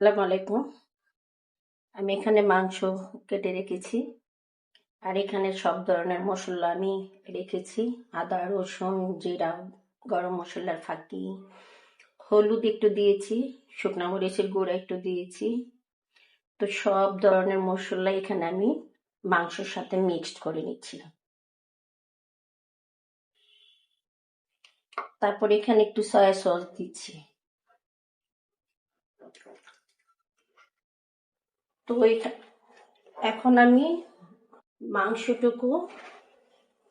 আসসালামু আলাইকুম। আমি এখানে মাংস কেটে রেখেছি। আর এখানে সব ধরনের মশলা আমি রেখেছি। আদা, রসুন, জিরা, গরম মশলার ফাঁকি। হলুদ একটু দিয়েছি, শুকনা মরিচের গুঁড়া একটু দিয়েছি। তো সব ধরনের মশলা এখানে আমি মাংসের সাথে মিক্সড করে নিচ্ছি। তারপর এখানে একটু সয়া সস দিচ্ছি। তো এখন আমি মাংসটুকু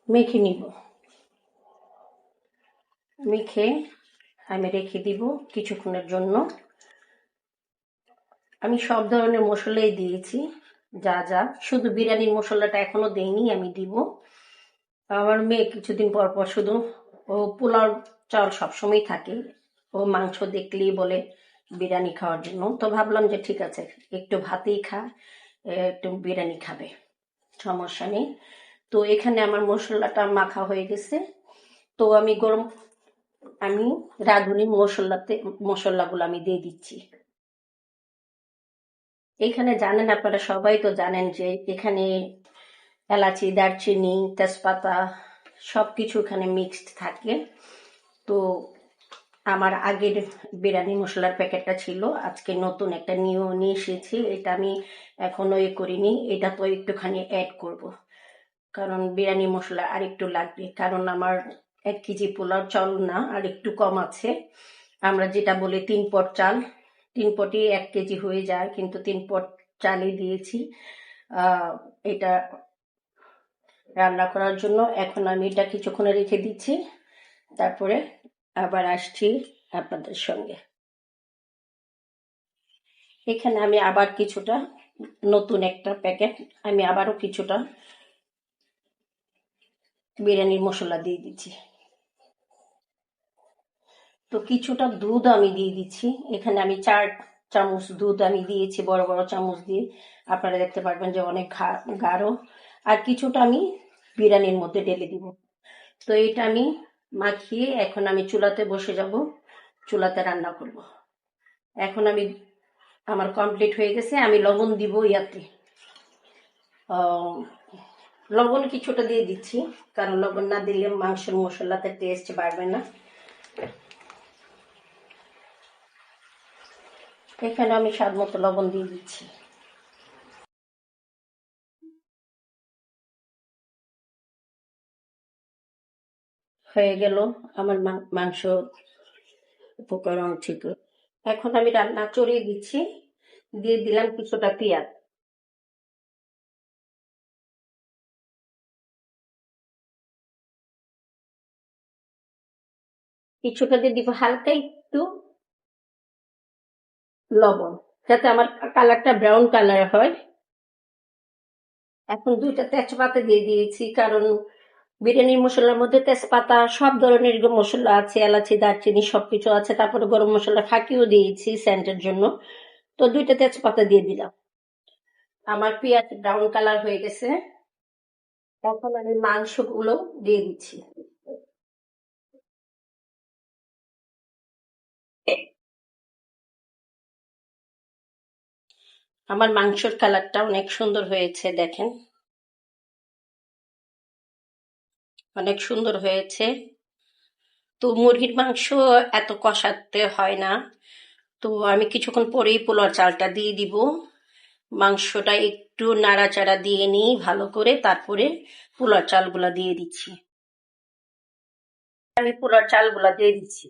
মেখে নিব। মেখে আমি রেখে দিব কিছুক্ষণের জন্য। আমি সব ধরনের মশলাই দিয়েছি, যা যা। শুধু বিরিয়ানির মশলাটা এখনও দেইনি, আমি দিব। আমার মেয়ে কিছুদিন পর পর শুধু ও পোলাও চাল সবসময় থাকে। ও মাংস দেখলেই বলে বিরিয়ানি খাওয়ার জন্য। তো ভাবলাম যে ঠিক আছে, একটু ভাতেই খা, একটু বিরিয়ানি খাবে, সমস্যা নেই। তো এখানে আমার মশলাটা মাখা হয়ে গেছে। তো আমি গরম, আমি রাঁধুনি মশলাতে, মশলাগুলো আমি দিয়ে দিচ্ছি। এখানে জানেন আপনারা সবাই তো জানেন যে এখানে এলাচি, দারচিনি, তেজপাতা সব কিছু এখানে মিক্সড থাকে। তো আমার আগের বিরিয়ানি মশলার প্যাকেটটা ছিল। আজকে নতুন একটা নিউ নিয়ে এসেছি। এটা আমি এখনও এ করিনি। এটা তো একটুখানি অ্যাড করব। কারণ বিরিয়ানি মশলা আর একটু লাগবে। কারণ আমার এক কেজি পোলাও চাল না, আর একটু কম আছে। আমরা যেটা বলি তিন পট চাল। তিন পটই এক কেজি হয়ে যায়, কিন্তু তিন পট চালই দিয়েছি। এটা রান্না করার জন্য। এখন আমি এটা কিছুক্ষণে রেখে দিচ্ছি। তারপরে আবার আসছি আপনাদের সঙ্গে। এখানে আমি আবার কিছুটা নতুন একটা প্যাকেট, আমি আবারও কিছুটা বিরিয়ানির মশলা দিয়ে দিচ্ছি। তো কিছুটা দুধ আমি দিয়ে দিচ্ছি। এখানে আমি চার চামচ দুধ আমি দিয়েছি, বড় বড় চামচ দিয়ে। আপনারা দেখতে পারবেন যে অনেক গাঢ়। আর কিছুটা আমি বিরিয়ানির মধ্যে ঢেলে দিব। তো এটা আমি মাখিয়ে এখন আমি চুলাতে বসে যাব। চুলাতে রান্না করব। এখন আমি, আমার কমপ্লিট হয়ে গেছে, আমি লবণ দিব ইয়াতে। লবণ কিছুটা দিয়ে দিচ্ছি, কারণ লবণ না দিলে মাংসের মশলাতে টেস্ট বাড়বে না। এখানে আমি স্বাদ মতো লবণ দিয়ে দিচ্ছি। হয়ে গেল আমার মাংস উপকরণ ঠিক। এখন আমি রান্না চড়িয়ে দিচ্ছি। দিয়ে দিলাম কিছুটা পেঁয়াজ। কিছুটা দিয়ে দিব হালকা একটু লবণ, যাতে আমার কালারটা ব্রাউন কালার হয়। এখন দুইটা তেজপাতা দিয়ে দিয়েছি, কারণ বিরিয়ানির মশলার মধ্যে তেজপাতা, সব ধরনের মশলা আছে, এলাচি, দারচিনি, সবকিছু আছে। তারপরে গরম মশলা ফাঁকিও দিয়েছি সেন্টের জন্য। তো দুইটা তেজপাতা দিয়ে দিলাম। আমার পেঁয়াজ ব্রাউন কালার হয়ে গেছে। এখন আমি মাংসগুলো দিয়ে দিচ্ছি। আমার মাংসর কালারটা অনেক সুন্দর হয়েছে, দেখেন। অনেক সুন্দর হয়েছে। তো মুরগির মাংস এত কষাতে হয় না। তো আমি কিছুক্ষণ পরেই পোলার চালটা দিয়ে দিব। মাংসটা একটু নাড়াচাড়া দিয়ে নিই ভালো করে, তারপরে পোলার চালগুলা দিয়ে দিচ্ছি। আমি পোলার চালগুলা দিয়ে দিচ্ছি।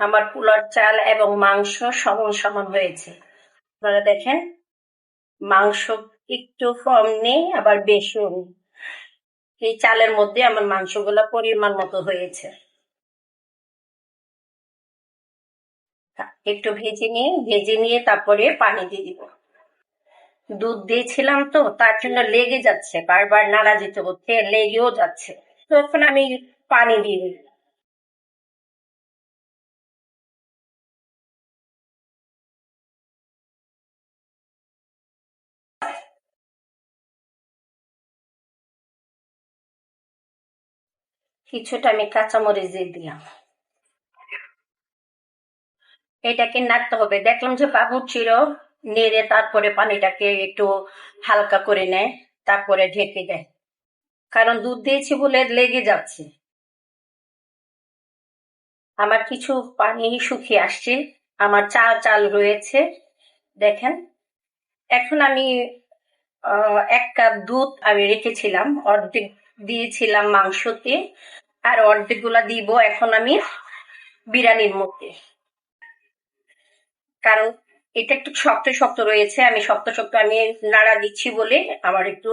আমার পোলার চাল এবং মাংস সমান সমান হয়েছে। আপনারা দেখেন, মাংস একটু কম নেই, আবার বেশিও নেই। এই চালের মধ্যে আমার মাংসগুলো পরিমাণ মতো হয়েছে। একটু ভেজে নিয়ে ভেজে নিয়ে তারপরে পানি দিয়ে দিব। দুধ দিয়েছিলাম তো, তার জন্য লেগে যাচ্ছে, বারবার নাড়া দিতে হচ্ছে লেগেও যাচ্ছে। তখন আমি পানি দিয়ে দিই। কিছুটা আমি কাঁচামরিচ দিয়ে দিলাম। এটাকে নাড়তে হবে। দেখলাম যে চির নেড়ে তারপরে পানিটাকে একটু হালকা করে নেয়, তারপরে ঢেকে দেয়। কারণ দুধ দিয়েছি বলে লেগে যাচ্ছে। আমার কিছু পানি শুকিয়ে আসছে, আমার চাল চাল রয়েছে। দেখেন, এখন আমি এক কাপ দুধ আমি রেখেছিলাম, অর্ধেক দিয়েছিলাম মাংসতে আর অর্ধেকগুলা দিব এখন আমি বিরিয়ানির মধ্যে। কারণ এটা একটু শক্ত শক্ত রয়েছে, আমি শক্ত শক্ত আমি নাড়া দিচ্ছি বলে আমার একটু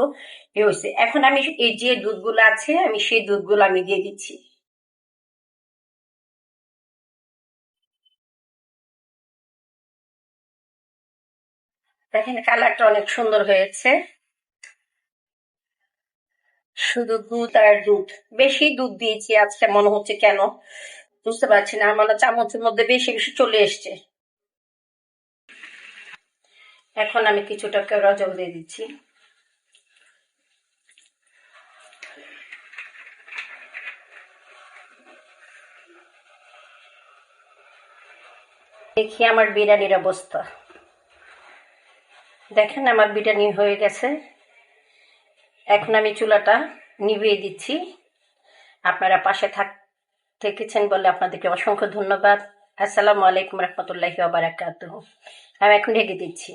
হয়েছে। এখন আমি এই যে দুধগুলো আছে, আমি সেই দুধগুলো আমি দিয়ে দিচ্ছি। দেখেন কালারটা অনেক সুন্দর হয়েছে। শুধু দুধ আর দুধ। বেশি দুধ দিয়েছি আজকে, মনে হচ্ছে কেন? বুঝতে পারছি না, আমার চামচের মধ্যে বেশি বেশি চলে এসছে। এখন আমি কিছুটা কেওড়া জল দিয়ে দিচ্ছি। দেখি আমার বিরিয়ানির অবস্থা। দেখেন আমার বিরিয়ানি হয়ে গেছে। এখন আমি চুলাটা নিভিয়ে দিচ্ছি। আপনারা পাশে থাক, থেকেছেন বলে আপনাদেরকে অসংখ্য ধন্যবাদ। আসসালামু আলাইকুম রহমতুল্লাহি আবার আমি এখন ঢেকে দিচ্ছি।